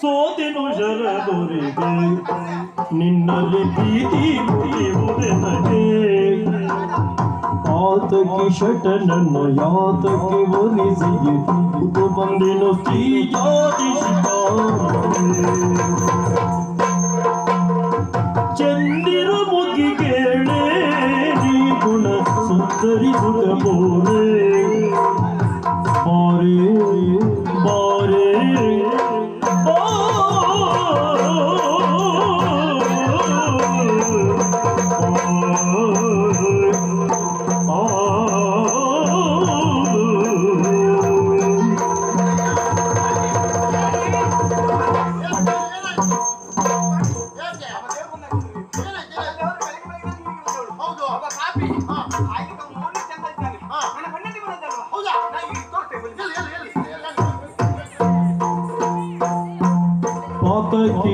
ಸೋತೆನು ಶರದೊರೆಗೆ ನಿನ್ನಲ್ಲಿ ಪ್ರೀತಿ ಮುಗಿಯುವುದೆ ನಗೆ ಆತಕ್ಕೆ ಶಟನನ್ನ ಯಾತಕ್ಕೆ ಒಲಿಸಿಗೆ ಇದು ಬಂದೆನು ಶ್ರೀಜಾತಿ ಚಂದಿರ ಸುಂದರಿಸುತ್ತ ಬೋರೆ ಬಾರೆ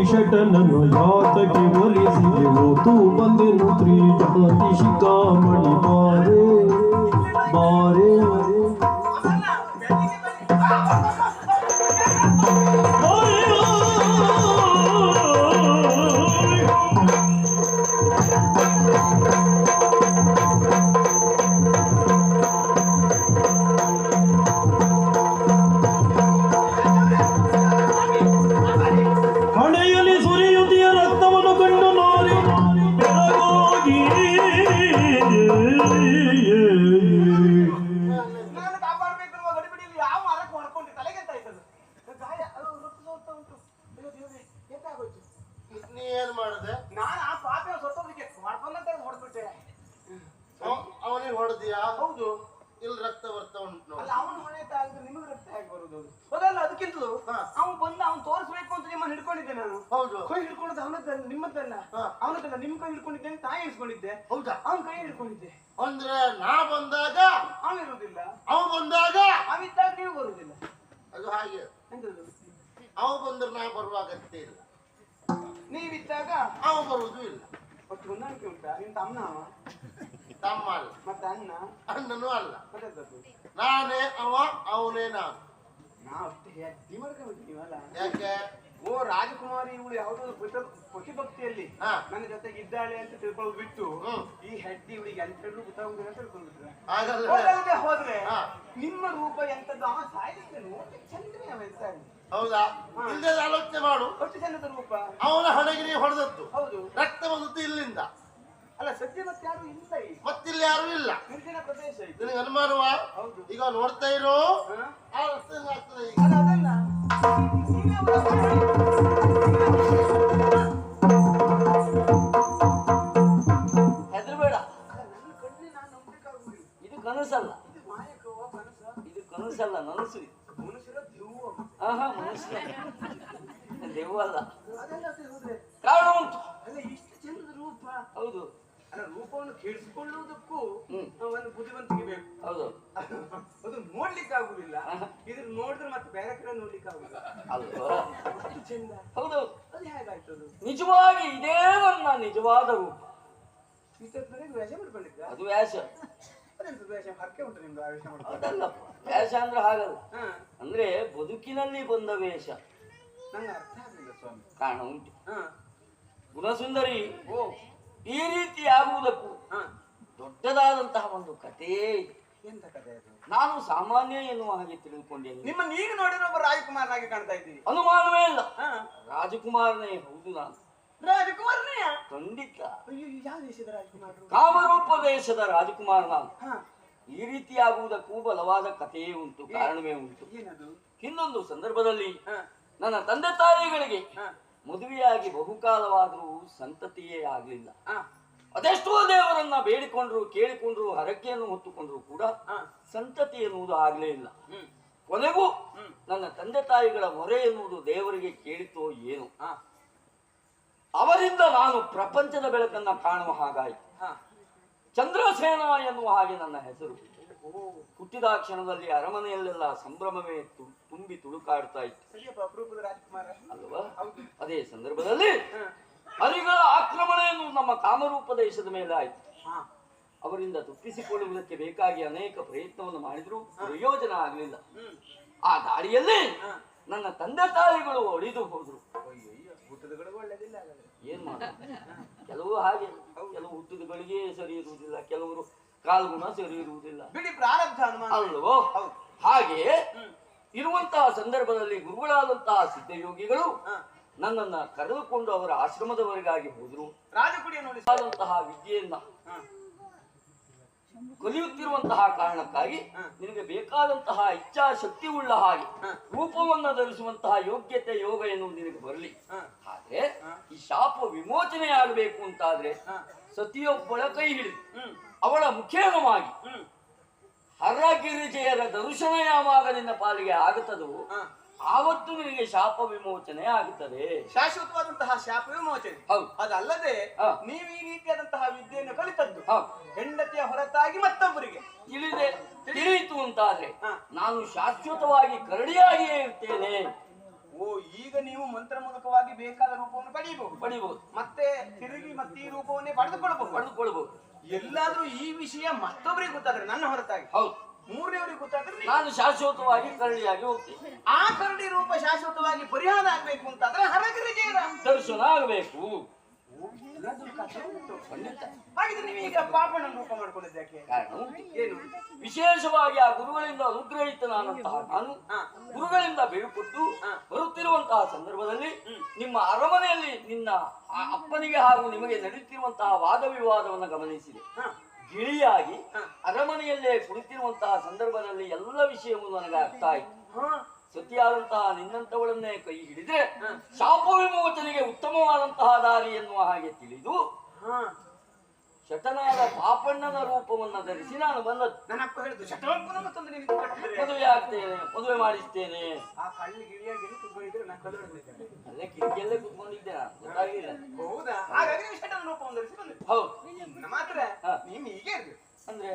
ಶಟನನ್ನು ಯಾತಕ್ಕೆ ಒಲಿಸಿದೆ ಓತು ಬಂದೆನು ತ್ರಿಜಾತಿ ಶಿಖಾಮಣಿ ಬಾರೆ ಬಾರೆ ಹಾ. ಅವನು ಬಂದು ಅವ್ನು ತೋರಿಸ್ಬೇಕು ಅಂತ ನಿಮ್ಮನ್ನ ಹಿಡ್ಕೊಂಡಿದ್ದೆ ನಾನು. ಹೌದು. ಕೈ ಹಿಡ್ಕೊಂಡದ್ದು ಅವನದ್ದಲ್ಲ ನಿಮ್ಮದ್ದಲ್ಲ. ಹಾ. ಅವನದ್ದಲ್ಲ ನಿಮ್ ಕೈ ಹಿಡ್ಕೊಂಡಿದ್ದೆ ತಾಯಿ ಹಿಡ್ಕೊಂಡಿದ್ದೆ. ಹೌದಾ? ಅವ್ನ ಕೈ ಹಿಡ್ಕೊಂಡಿದ್ದೆ. ಅಂದ್ರೆ ನಾ ಬಂದಾಗ ಅವನಿರುವುದಿಲ್ಲ ಅವ ಬಂದಾಗ ಅವಿದ್ದಾಗ ನೀವು ಬರುವುದಿಲ್ಲ ಅದು ಹಾಗೆ. ಅವ ಬಂದ್ರೆ ನಾ ಬರುವ ಅಗತ್ಯ ಇಲ್ಲ. ನೀವಿದ್ದಾಗ ಅವ ಬರುವುದು ಇಲ್ಲ. ಒಟ್ಟು ಹೊಂದಾಣಿಕೆ ಉಂಟಾ? ನಿಮ್ ತಮ್ಮ ಅವ? ತಮ್ಮ ಅಲ್ಲ. ಮತ್ತೆ ಅಣ್ಣ? ಅಣ್ಣನೂ ಅಲ್ಲ. ನಾನೇ ಅವ ಅವನೇ ನಾನು. ನಾವು ಅಷ್ಟೇ ಮಾಡ್ಕೊಂಡಿದ್ದೀವಲ್ಲ ಯಾಕೆ? ಓ ರಾಜಕುಮಾರಿ ಇವಳು ಯಾವುದೋ ಪ್ರತಿ- ಪ್ರತಿಭಕ್ತಿಯಲ್ಲಿ. ನನ್ನ ಜೊತೆಗೆ ಇದ್ದಾಳೆ ಅಂತ ತಿಳ್ಕೊಂಡು ಬಿಟ್ಟು. ಈ ಹೆಡ್ಡಿ ಇವಳಿಗೆ ಎಂತೆಲ್ಲೂ ಗೊತ್ತಾಗುದಿಲ್ಲ ಅಂತ ತಿಳ್ಕೊಂಡ್ಬಿಟ್ರೆ ಹೋದ್ರೆ. ನಿಮ್ಮ ರೂಪ ಎಂತದ್ದು ಆ ಸಾಯಿಸ್ತೇನೆ ನೋಡಿ ಅವ ಇರ್ತಾನೆ ಹೌದಾ. ಇಲ್ಲದೆ ಆಲೋಚನೆ ಮಾಡು. ಅಷ್ಟು ಚಂದದ ರೂಪ. ಅವನ ಹಣೆಗೆ ನೀ ಹೊಡೆದದ್ದು. ಹೌದು. ರಕ್ತ ಬಂದದ್ದು ಇಲ್ಲಿಂದ. ಅಲ್ಲ ಸದ್ಯ ಮತ್ತೆ ಯಾರು ಇಲ್ಲ ಈ ಮತ್ತಿಲ್ಲಿ ಯಾರು ಇಲ್ಲ? ನಿರ್ಜನ ಪ್ರದೇಶ ಇದು ನಿನಗೆ ಅನುಮಾನವ? ಹೌದು. ಈಗ ನೋಡ್ತಾ ಇರು? ಆ ಆಗ್ತದೆ ಈಗ? ಅಲ್ಲ ಅದಲ್ಲ. ನೀವೇ ಅವರ- ಹೆದರ್ಬೇಡ. ಅಲ್ಲ, ನನ್ನ ಕಣ್ಣೆ ನಾನು ನಂಬಲಿಕ್ಕಾಗುವುದಿಲ್ಲ. ಇದು ಕನಸಲ್ಲ. ಇದು ಮಾಯಕವ ಕನಸ? ಇದು ಕನಸಲ್ಲ ನನಸು ಇದು. ಮನುಷ್ಯರ ದೆವ್ವ ಆಹಾ ಮನುಷ್ಯ. ದೆವ್ವ ಅಲ್ಲ ಅದೆಲ್ಲ ಅದು ಹೋದ್ರೆ ಕಾರಣ ಉಂಟು. ಅಲ್ಲ ಇಷ್ಟು ರೂಪ. ಹೌದು. ಅಲ್ಲ ರೂಪವನ್ನು ಕೇಳಿಸಿಕೊಳ್ಳುವುದಕ್ಕೂ. ಒಂದು ಬುದ್ಧಿವಂತಿಕೆ ಬೇಕು. ಹೌದು. ಅದು ನೋಡ್ಲಿಕ್ಕೆ ಆಗುದಿಲ್ಲ. ಇದ್ರ ನೋಡಿದ್ರೆ ಮತ್ತೆ ಬೇರೆ ಕಡೆ ನೋಡ್ಲಿಕ್ಕೆ ಆಗುದಿಲ್ಲ. ಅಷ್ಟು ಚಂದ. ಹೌದು. ಅದು ಹೇಗಾಯ್ತು ಅದು? ನಿಜವಾಗಿ ಇದೇ ನನ್ನ ನಿಜವಾದ ರೂಪ. ಇಷ್ಟೊತ್ತಿನಲ್ಲಿ ವೇಷ ಮಾಡ್ಕೊಂಡಿದ್ದ ಅದು ವೇಷ ಹರಕೆ ಉಂಟು ನಿಮ್ದು ಆ ವೇಷ ಅದಲ್ಲಪ್ಪ ವ್ಯಾಸ ಅಂದ್ರೆ ಹಾಗಲ್ಲ. ಅಂದ್ರೆ ಬದುಕಿನಲ್ಲಿ ಬಂದ ವೇಷ. ನಂಗೆ ಅರ್ಥ ಆಗಲಿಲ್ಲ ಸ್ವಾಮಿ. ಕಾರಣ ಉಂಟು. ಗುಣಸುಂದರಿ. ಓ. ಈ ರೀತಿ ಆಗುವುದಕ್ಕೂ ದೊಡ್ಡದಾದಂತಹ ಒಂದು ಕಥೆ ಎಂತ ಕಥೆ ಅದು? ನಾನು ಸಾಮಾನ್ಯ ಎನ್ನುವ ಹಾಗೆ ತಿಳಿದುಕೊಂಡೇನೆ ನಿಮ್ಮನ್ನ ಈಗ ನೋಡಿದ್ರೆ ಒಬ್ಬ ರಾಜಕುಮಾರನಾಗಿ ಕಾಣ್ತಾ ಇದ್ದೀನಿ ಅನುಮಾನವೇ ಇಲ್ಲ. ರಾಜಕುಮಾರನೇ ಹೌದು ನಾನು. ರಾಜಕುಮಾರನೇ ಖಂಡಿತ. ಯಾವ ದೇಶದ ರಾಜಕುಮಾರರು? ಕಾಮರೂಪ ದೇಶದ ರಾಜಕುಮಾರ ನಾನು. ಹಾ. ಈ ರೀತಿ ಆಗುವುದಕ್ಕೂ ಬಲವಾದ ಕಥೆಯೇ ಉಂಟು ಕಾರಣವೇ ಉಂಟು. ಏನದು? ಇನ್ನೊಂದು ಸಂದರ್ಭದಲ್ಲಿ ನನ್ನ ತಂದೆ ತಾಯಿಗಳಿಗೆ ಮದುವೆಯಾಗಿ ಬಹುಕಾಲವಾದರೂ ಸಂತತಿಯೇ ಆಗಲಿಲ್ಲ. ಅದೆಷ್ಟೋ ದೇವರನ್ನ ಬೇಡಿಕೊಂಡ್ರು ಕೇಳಿಕೊಂಡ್ರು ಹರಕೆಯನ್ನು ಹೊತ್ತುಕೊಂಡ್ರು ಕೂಡ ಸಂತತಿ ಎನ್ನುವುದು ಆಗಲೇ ಇಲ್ಲ. ಕೊನೆಗೂ. ನನ್ನ ತಂದೆ ತಾಯಿಗಳ ಮೊರೆ ಎನ್ನುವುದು ದೇವರಿಗೆ ಕೇಳಿತೋ ಏನು. ಅವರಿಂದ ನಾನು ಪ್ರಪಂಚದ ಬೆಳಕನ್ನ ಕಾಣುವ ಹಾಗಾಯಿತು. ಚಂದ್ರಸೇನ ಎನ್ನುವ ಹಾಗೆ ನನ್ನ ಹೆಸರು. ಹುಟ್ಟಿದ ಕ್ಷಣದಲ್ಲಿ ಅರಮನೆಯಲ್ಲೆಲ್ಲ ಸಂಭ್ರಮವೇ ತುಂಬಿ ತುಳುಕಾಡ್ತಾ ಇತ್ತು. ಅಲ್ವಾ? ಅದೇ ಸಂದರ್ಭದಲ್ಲಿ ಹರಿಗಳ ಆಕ್ರಮಣ ಎನ್ನುವುದು ನಮ್ಮ ಕಾಮರೂಪ ದೇಶದ ಮೇಲೆ ಆಯಿತು. ಅವರಿಂದ ತಪ್ಪಿಸಿಕೊಳ್ಳುವುದಕ್ಕೆ ಬೇಕಾಗಿ ಅನೇಕ ಪ್ರಯತ್ನವನ್ನು ಮಾಡಿದ್ರು ಪ್ರಯೋಜನ ಆಗಲಿಲ್ಲ. ಆ ದಾಳಿಯಲ್ಲಿ ನನ್ನ ತಂದೆ ತಾಯಿಗಳು ಒಳಿದು ಹೋದ್ರು. ಏನ್ ಮಾಡ ಕೆಲವು ಹಾಗೆ ಕೆಲವು ಹುಟ್ಟಿದಗಳಿಗೆ ಸರಿ ಇರುವುದಿಲ್ಲ ಕಾಲ್ಗುಣ ಸರಿ ಇರುವುದಿಲ್ಲ ಬಿಡಿ ಪ್ರಾರಬ್ಧ ಅನುಮಾನ. ಅಲ್ವೋ ಹೌದು. ಹ್ಮ್. ಇರುವಂತಹ ಸಂದರ್ಭದಲ್ಲಿ ಗುರುಗಳಾದಂತಹ ಸಿದ್ಧಯೋಗಿಗಳು. ನನ್ನನ್ನ ಕರೆದುಕೊಂಡು ಅವರ ಆಶ್ರಮದವರೆಗಾಗಿ ಹೋದ್ರು. ರಾಜಕುಡಿಯ ನೋಡಿ. ಆದಂತಹ ವಿದ್ಯೆಯನ್ನ ಕಲಿಯುತ್ತಿರುವಂತಹ ಕಾರಣಕ್ಕಾಗಿ ನಿಮಗೆ ನಿನಗೆ ಬೇಕಾದಂತಹ ಇಚ್ಛಾಶಕ್ತಿ ಉಳ್ಳ ಹಾಗೆ ರೂಪವನ್ನು ಧರಿಸುವಂತಹ ಯೋಗ್ಯತೆ ಯೋಗ ಎನ್ನುವುದು ನಿನಗೆ ಬರಲಿ. ಆದ್ರೆ. ಈ ಶಾಪ ವಿಮೋಚನೆ ಆಗಬೇಕು ಅಂತಾದ್ರೆ ಸತಿಯೊಬ್ಬಳ ಕೈ ಹಿಡಿದು ಅವಳ ಮುಖೇನವಾಗಿ ಹರಗಿರಿಜೆಯರ ದರ್ಶನ ಯಾವಾಗ ನಿನ್ನ ಪಾಲಿಗೆ ಆಗುತ್ತದೋ ಆವತ್ತು ನಿನಗೆ ಶಾಪ ವಿಮೋಚನೆ ಆಗುತ್ತದೆ. ಶಾಶ್ವತವಾದಂತಹ ಶಾಪ ವಿಮೋಚನೆ. ಹೌದು. ಅದಲ್ಲದೆ. ನೀವು ಈ ರೀತಿಯಾದಂತಹ ವಿದ್ಯೆಯನ್ನು ಕಲಿತದ್ದು. ಹೆಂಡತಿಯ ಹೊರತಾಗಿ ಮತ್ತೊಬ್ಬರಿಗೆ. ತಿಳಿದೆ. ತಿಳಿಯಿತು ಅಂತಾದ್ರೆ ನಾನು ಶಾಶ್ವತವಾಗಿ ಕರಡಿಯಾಗಿಯೇ ಇರ್ತೇನೆ ಓ ಈಗ ನೀವು ಮಂತ್ರ ಮೂಲಕವಾಗಿ ಬೇಕಾದ ರೂಪವನ್ನು ಪಡೆಯಬಹುದು. ಪಡಿಬಹುದು ಮತ್ತೆ ತಿರುಗಿ ಮತ್ತೆ ಈ ರೂಪವನ್ನೇ ಪಡೆದುಕೊಳ್ಳಬಹುದು. ಪಡೆದುಕೊಳ್ಬಹುದು ಎಲ್ಲಾದ್ರೂ ಈ ವಿಷಯ ಮತ್ತೊಬ್ಬರಿಗೆ ಗೊತ್ತಾದ್ರೆ ನನ್ನ ಹೊರತಾಗಿ. ಹೌದು. ಮೂರನೇವರಿಗೆ ಗೊತ್ತಾದ್ರೆ ನಾನು. ಶಾಶ್ವತವಾಗಿ ಕರಡಿಯಾಗಿ ಹೋಗ್ತೀನಿ. ಆ ಕರಡಿ ರೂಪ ಶಾಶ್ವತವಾಗಿ ಪರಿಹಾರ ಆಗ್ಬೇಕು ಅಂತಾದ್ರೆ ಹರಗಿರಿಗೆ ದರ್ಶನ ಆಗಬೇಕು. ಖಂಡಿತ ಹಾಗಿದ್ರೆ ನೀವು ಈಗ ಪಾಪನ ರೂಪ ಮಾಡ್ಕೊಂಡಿದ್ದಕ್ಕೆ ಕಾರಣ ಏನು? ವಿಶೇಷವಾಗಿ ಆ ಗುರುಗಳಿಂದ ಅನುಗ್ರಹಿತ ನಾನು. ಗುರುಗಳಿಂದ ಬೀಳ್ಕೊಟ್ಟು ಹಾ. ಬರುತ್ತಿರುವಂತಹ ಸಂದರ್ಭದಲ್ಲಿ ನಿಮ್ಮ ಅರಮನೆಯಲ್ಲಿ ನಿನ್ನ ಅಪ್ಪನಿಗೆ ಹಾಗೂ ನಿಮಗೆ ನಡೆಯುತ್ತಿರುವಂತಹ ವಾದ ವಿವಾದವನ್ನು ಗಮನಿಸಿದೆ ಗಿಳಿಯಾಗಿ ಅರಮನೆಯಲ್ಲೇ ಕುಳಿತಿರುವಂತಹ ಸಂದರ್ಭದಲ್ಲಿ ಎಲ್ಲ ವಿಷಯವೂ ನನಗೆ ಅರ್ಥ ಆಯ್ತು. ಸತಿಯಾದಂತಹ ನಿನ್ನಂತವಳನ್ನೇ ಕೈ ಹಿಡಿದ್ರೆ ಶಾಪ ವಿಮೋಚನೆಗೆ ಉತ್ತಮವಾದಂತಹ ದಾರಿ ಎನ್ನುವ ಹಾಗೆ ತಿಳಿದು ಶತನಾದ ಪಾಪಣ್ಣನ ರೂಪವನ್ನ ಧರಿಸಿ ನಾನು ಬಂದದ್ದು. ನನ್ನ ಅಪ್ಪ ಹೇಳಿದ್ದು ಶಟವಪ್ಪನ ಮತ್ತೊಂದು ನಿನಗೆ ಕಟ್ಟಿದ್ರೆ ಮದುವೆ ಆಗ್ತೇನೆ ಮದುವೆ ಮಾಡಿಸ್ತೇನೆ. ಆ ಕಳ್ಳಿ ಗಿಳಿಯಾಗಿ ಎಲ್ಲಿ ಕುತ್ಕೊಂಡಿದ್ರೆ ನಾನು ಕದಡಿದ್ದೇನೆ ಅಲ್ಲೇ ಕಿಟಕಿಯಲ್ಲೇ ಕುತ್ಕೊಂಡಿದ್ದೆ ನಾನು ಗೊತ್ತಾಗಿಲ್ಲ ಹೌದಾ? ಹಾಗಾಗಿ ನೀವು ಶಟನ ರೂಪವನ್ನು ಧರಿಸಿ ಹೌದು. ಮಾತ್ರ. ನೀವು ಹೀಗೆ ಇರ್ಬೇಕು. ಅಂದ್ರೆ?